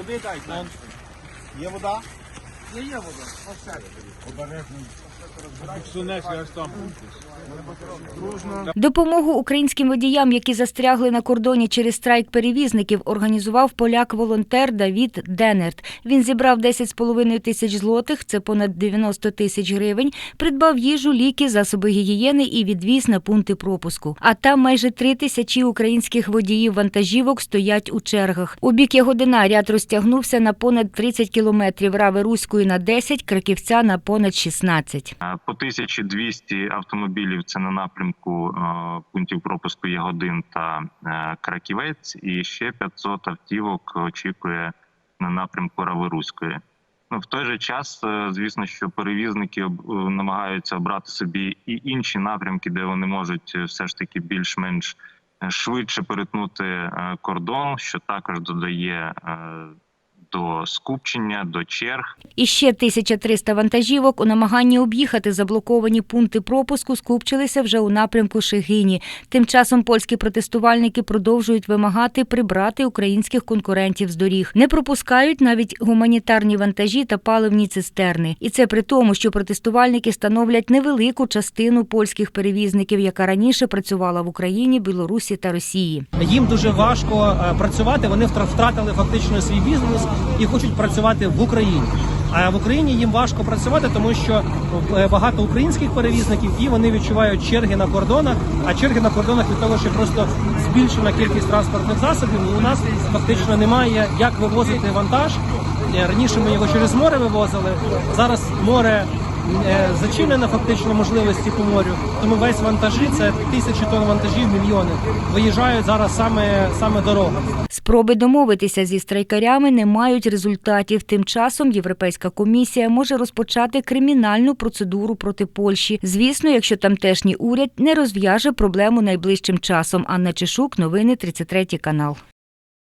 Води дайте. Є вода? Не є вода. Допомогу українським водіям, які застрягли на кордоні через страйк перевізників, організував поляк-волонтер Давід Денерт. Він зібрав 10,5 тисяч злотих, це понад 90 тисяч гривень, придбав їжу, ліки, засоби гігієни і відвіз на пункти пропуску. А там майже три тисячі українських водіїв вантажівок стоять у чергах. У бік Ягодина ряд розтягнувся на понад 30 кілометрів, Рави Руської на 10, Краківця на понад 16. Е, По 1200 автомобілів це на напрямку е, пунктів пропуску Ягодин та е, Краківець, і ще 500 автівок очікує на напрямку Раворуської. Ну в той же час, звісно, що перевізники намагаються обрати собі і інші напрямки, де вони можуть все ж таки більш-менш швидше перетнути кордон, що також додає до скупчення, до черг. І ще 1300 вантажівок у намаганні об'їхати заблоковані пункти пропуску скупчилися вже у напрямку Шегині. Тим часом польські протестувальники продовжують вимагати прибрати українських конкурентів з доріг. Не пропускають навіть гуманітарні вантажі та паливні цистерни. І це при тому, що протестувальники становлять невелику частину польських перевізників, яка раніше працювала в Україні, Білорусі та Росії. Їм дуже важко е, працювати. Вони втра- втратили фактично свій бізнес і хочуть працювати в Україні. А в Україні їм важко працювати, тому що е, багато українських перевізників і вони відчувають черги на кордонах. А черги на кордонах від того, що просто збільшена кількість транспортних засобів. У нас фактично немає як вивозити вантаж. Е, Раніше ми його через море вивозили. Зараз море е, зачинено фактично можливості по морю. Тому весь вантажі це тисячі тонн вантажів, мільйони виїжджають зараз саме саме дорога. Спроби домовитися зі страйкарями не мають результатів. Тим часом Європейська комісія може розпочати кримінальну процедуру проти Польщі. Звісно, якщо тамтешній уряд не розв'яже проблему найближчим часом. Анна Чешук, новини 33 канал.